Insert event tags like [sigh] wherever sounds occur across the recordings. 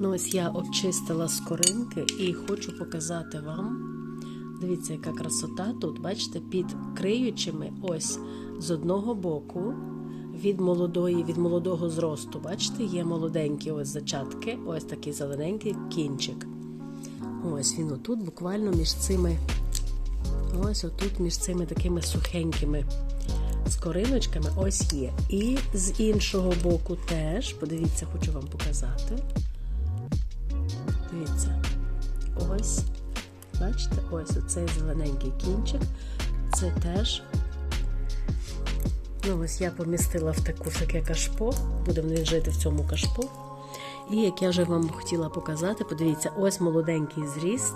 Ну, ось я обчистила скоринки і хочу показати вам. Дивіться, яка красота тут. Бачите, під криючими, ось з одного боку, від молодої, від молодого зросту, бачите, є молоденькі ось зачатки, ось такий зелененький кінчик. Ось він отут, буквально між цими, ось отут, між цими такими сухенькими скориночками, ось є. І з іншого боку теж, подивіться, хочу вам показати. Дивіться, ось, бачите, ось оцей зелененький кінчик. Це теж. Ну, ось я помістила в таку таке кашпо, буде він жити в цьому кашпо. І як я вже вам хотіла показати, подивіться, ось молоденький зріст.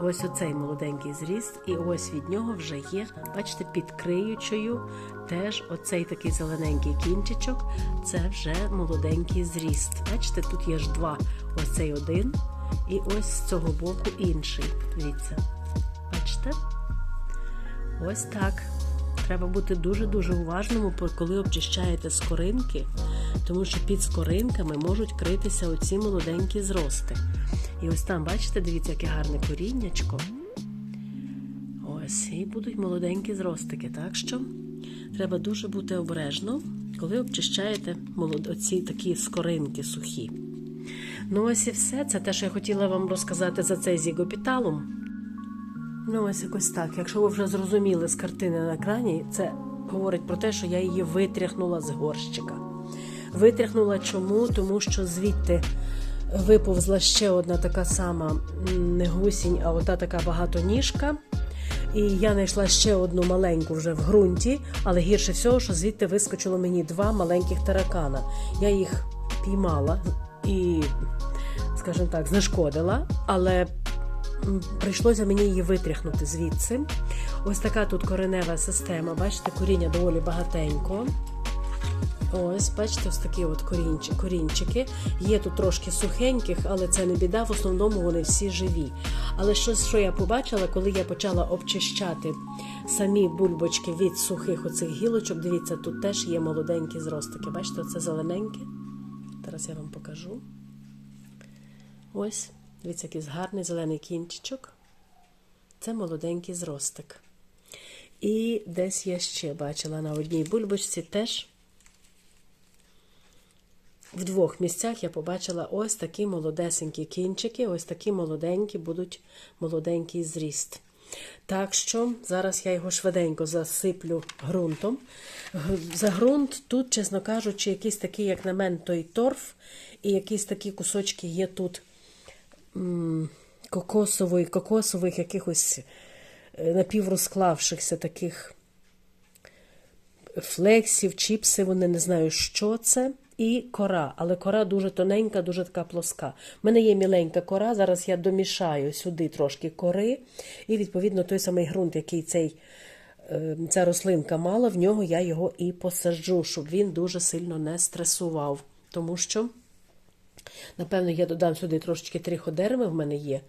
Ось оцей молоденький зріст, і ось від нього вже є, бачите, під криючою теж оцей такий зелененький кінчичок, це вже молоденький зріст. Бачите, тут є ж два, ось цей один, і ось з цього боку інший. Дивіться. Бачите? Ось так. Треба бути дуже-дуже уважним, коли обчищаєте скоринки, тому що під скоринками можуть критися оці молоденькі зрости. І ось там, бачите, дивіться, яке гарне коріннячко. Ось, і будуть молоденькі зростики. Так що треба дуже бути обережно, коли обчищаєте оці такі скоринки сухі. Ну, ось і все. Це те, що я хотіла вам розказати за цей зігопіталум. Ну, ось якось так. Якщо ви вже зрозуміли з картини на екрані, це говорить про те, що я її витряхнула з горщика. Витряхнула чому? Тому що звідти виповзла ще одна така сама не гусінь, а ота така багатоніжка. І я знайшла ще одну маленьку вже в ґрунті, але гірше всього, що звідти вискочило мені два маленьких таракана. Я їх піймала і, скажімо так, знешкодила, але прийшлося мені її витряхнути звідси. Ось така тут коренева система. Бачите, коріння доволі багатенько. Ось, бачите, ось такі от корінчики. Є тут трошки сухеньких, але це не біда. В основному вони всі живі. Але щось, що я побачила, коли я почала обчищати самі бульбочки від сухих оцих гілочок, дивіться, тут теж є молоденькі зростики. Бачите, оце зелененьке. Зараз я вам покажу. Ось, дивіться, якийсь гарний зелений кінчичок. Це молоденький зростик. І десь я ще бачила на одній бульбочці теж. В двох місцях я побачила ось такі молодесенькі кінчики, ось такі молоденькі будуть молоденький зріст. Так що зараз я його швиденько засиплю ґрунтом. За ґрунт тут, чесно кажучи, якийсь такий, як на мене, той торф, і якісь такі кусочки є тут кокосової, кокосових якихось напіврозклавшихся таких флексів, чіпси, вони не знаю, що це. І кора, але кора дуже тоненька, дуже така плоска. У мене є міленька кора, зараз я домішаю сюди трошки кори, і, відповідно, той самий ґрунт, який цей, ця рослинка мала, в нього я його і посаджу, щоб він дуже сильно не стресував. Тому що, напевно, я додам сюди трошечки триходерми в мене є,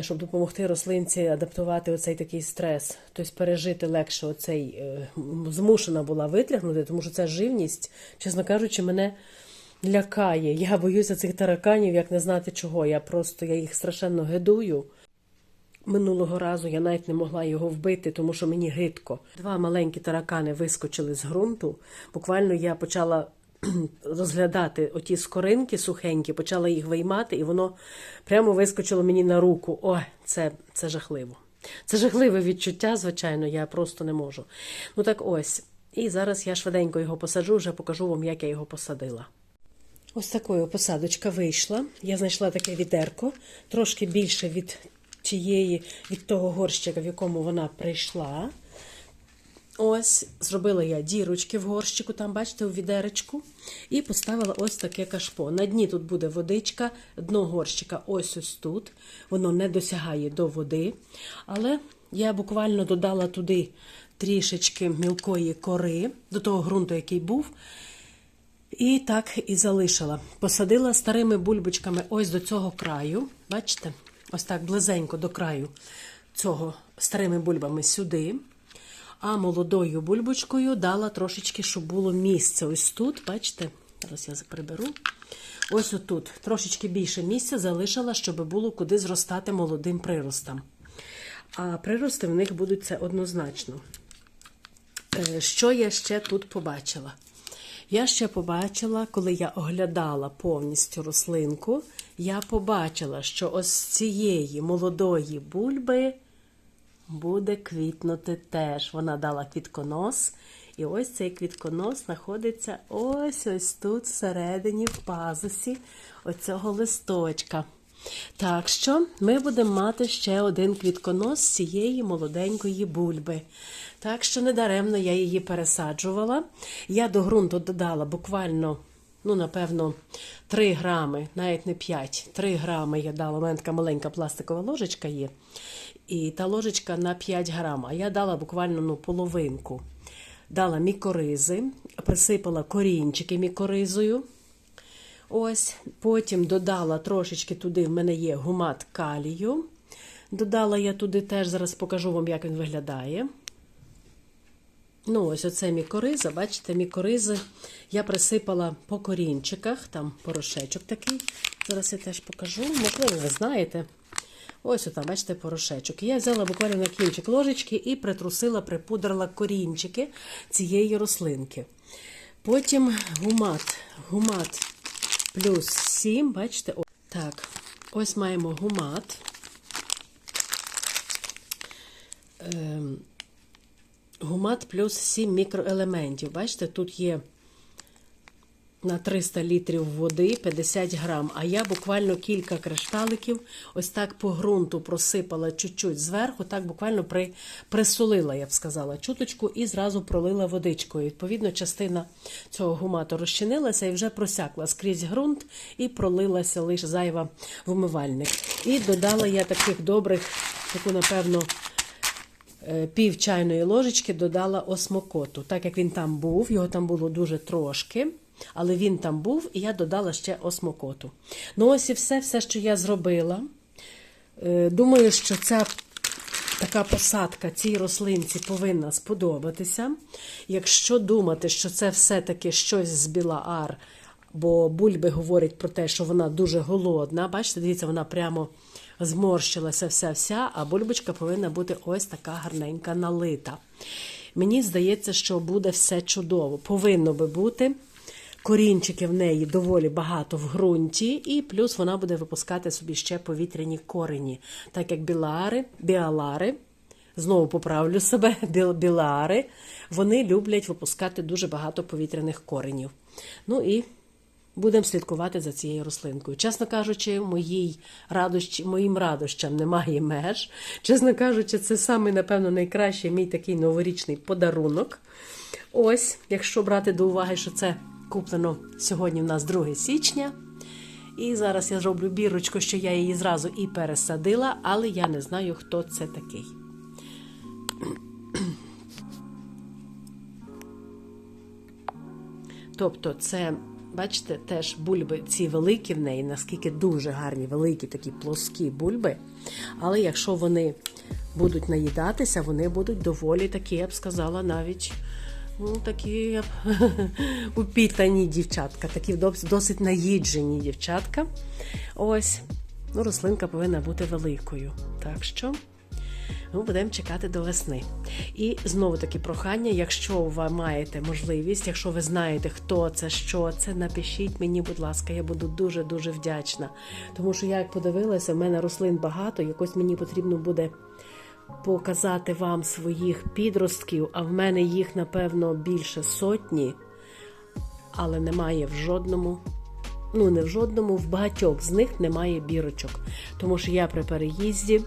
щоб допомогти рослинці адаптувати оцей такий стрес, тобто пережити легше оцей змушена була витрягнути, тому що ця живність, чесно кажучи, мене лякає. Я боюся цих тараканів, як не знати чого. Я просто я їх страшенно гидую. Минулого разу я навіть не могла його вбити, тому що мені гидко. Два маленькі таракани вискочили з ґрунту. Буквально я почала [clears throat] розглядати оті скоринки сухенькі, почала їх виймати, і воно прямо вискочило мені на руку. О, це, це жахливо. Це жахливе відчуття, звичайно, я просто не можу. Ну так ось. І зараз я швиденько його посаджу, вже покажу вам, як я його посадила. Ось такою посадочка вийшла. Я знайшла таке відерко, трошки більше від тієї, від того горщика, в якому вона прийшла. Ось, зробила я дірочки в горщику, там, бачите, у відеречку, і поставила ось таке кашпо. На дні тут буде водичка, дно горщика ось ось тут. Воно не досягає до води. Але я буквально додала туди трішечки мілкої кори, до того ґрунту, який був. І так і залишила. Посадила старими бульбочками ось до цього краю. Бачите? Ось так близенько до краю цього старими бульбами сюди. А молодою бульбочкою дала трошечки, щоб було місце. Ось тут, бачите, Зараз я приберу. Ось отут трошечки більше місця залишила, щоб було куди зростати молодим приростам. А прирости в них будуть це однозначно. Е, Що я ще тут побачила? Я ще побачила, коли я оглядала повністю рослинку, я побачила, що ось з цієї молодої бульби буде квітнути теж. Вона дала квітконос. І ось цей квітконос знаходиться ось ось тут, всередині, в пазусі оцього листочка. Так що ми будемо мати ще один квітконос з цієї молоденької бульби. Так що недаремно я її пересаджувала. Я до ґрунту додала буквально, ну, напевно, 3 грами, навіть не 5, 3 грами я дала. У мене така маленька пластикова ложечка є. І та ложечка на 5 грам, а я дала буквально ну, половинку. Дала мікоризи, присипала корінчики мікоризою. Ось, потім додала трошечки туди, в мене є гумат калію. Додала я туди теж, зараз покажу вам, як він виглядає. Ну, ось оце мікориза, бачите, мікоризи я присипала по корінчиках, там порошечок такий. Зараз я теж покажу. Можливо, ви знаєте. Ось отам, бачите, порошечок. Я взяла буквально на кінчик ложечки і притрусила, припудрила корінчики цієї рослинки. Потім гумат. Гумат плюс 7, бачите, о, так, ось маємо гумат. Ем, гумат плюс 7 мікроелементів. Бачите, тут є на 300 літрів води 50 грам. А я буквально кілька кришталиків ось так по ґрунту просипала чуть-чуть зверху, так буквально при, присолила, я б сказала, чуточку, і зразу пролила водичкою. Відповідно, частина цього гумату розчинилася і вже просякла скрізь ґрунт і пролилася лише зайва в умивальник. І додала я таких добрих, таку, напевно, е, пів чайної ложечки додала осмокоту. Так як він там був, його там було дуже трошки. Але він там був, і я додала ще осмокоту. Ну, ось і все, все, що я зробила. Е, Думаю, що ця така посадка цій рослинці повинна сподобатися. Якщо думати, що це все-таки щось з Білаар, бо бульби говорять про те, що вона дуже голодна. Бачите, дивіться, вона прямо зморщилася вся-вся, а бульбочка повинна бути ось така гарненька налита. Мені здається, що буде все чудово. Повинно би бути. Корінчики в неї доволі багато в ґрунті, і плюс вона буде випускати собі ще повітряні корені, так як білари, біалари, знову поправлю себе, [laughs] біл- білари, вони люблять випускати дуже багато повітряних коренів. Ну і будемо слідкувати за цією рослинкою. Чесно кажучи, моїй радощі, моїм радощам немає меж. Чесно кажучи, це саме, напевно, найкращий мій такий новорічний подарунок. Ось, якщо брати до уваги, що це куплено сьогодні в нас 2 січня. І зараз я зроблю бірочку, що я її зразу і пересадила, але я не знаю, хто це такий. [clears throat] Тобто, це, бачите, теж бульби ці великі в неї, наскільки дуже гарні, великі такі плоскі бульби. Але якщо вони будуть наїдатися, вони будуть доволі такі, я б сказала, навіть. Ну, такі [laughs] упітані дівчатка, такі досить наїджені дівчатка. Ось, ну, рослинка повинна бути великою. Так що ми будемо чекати до весни. І знову таки прохання, якщо ви маєте можливість, якщо ви знаєте, хто це, що це, напишіть мені, будь ласка, я буду дуже-дуже вдячна. Тому що я як подивилася, в мене рослин багато, якось мені потрібно буде показати вам своїх підростків, а в мене їх, напевно, більше сотні, але немає в жодному. Ну, не в жодному, в багатьох з них немає бірочок. Тому що я при переїзді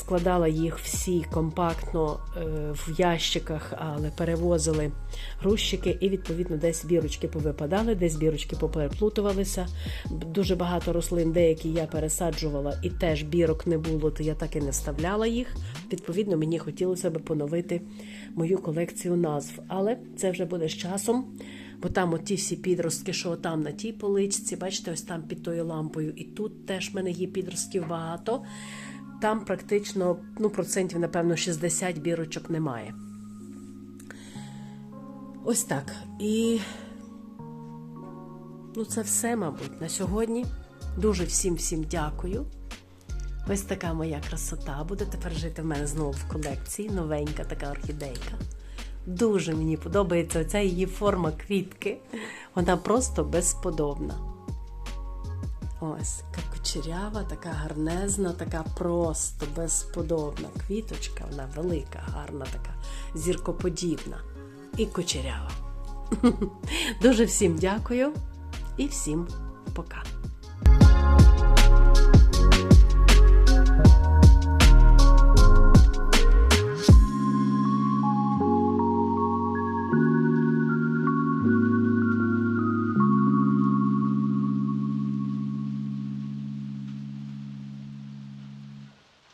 складала їх всі компактно е, в ящиках, але перевозили грузчики, і відповідно десь бірочки повипадали, десь бірочки попереплутувалися. Дуже багато рослин, деякі я пересаджувала, і теж бірок не було, то я так і не вставляла їх. Відповідно, мені хотілося б поновити мою колекцію назв. Але це вже буде з часом. Бо там от ті всі підростки, що там на тій поличці, бачите, ось там під тою лампою. І тут теж в мене є підростків багато. Там практично, ну, процентів, напевно, 60 бірочок немає. Ось так. І Ну, це все, мабуть, на сьогодні. Дуже всім всім дякую. Ось така моя красота. Буде тепер жити в мене знову в колекції. Новенька така орхідейка. Дуже мені подобається оця її форма квітки. Вона просто безподобна. Ось, кучерява, така гарнезна, така просто безподобна квіточка. Вона велика, гарна, така зіркоподібна і кучерява. [laughs] Дуже всім дякую і всім пока.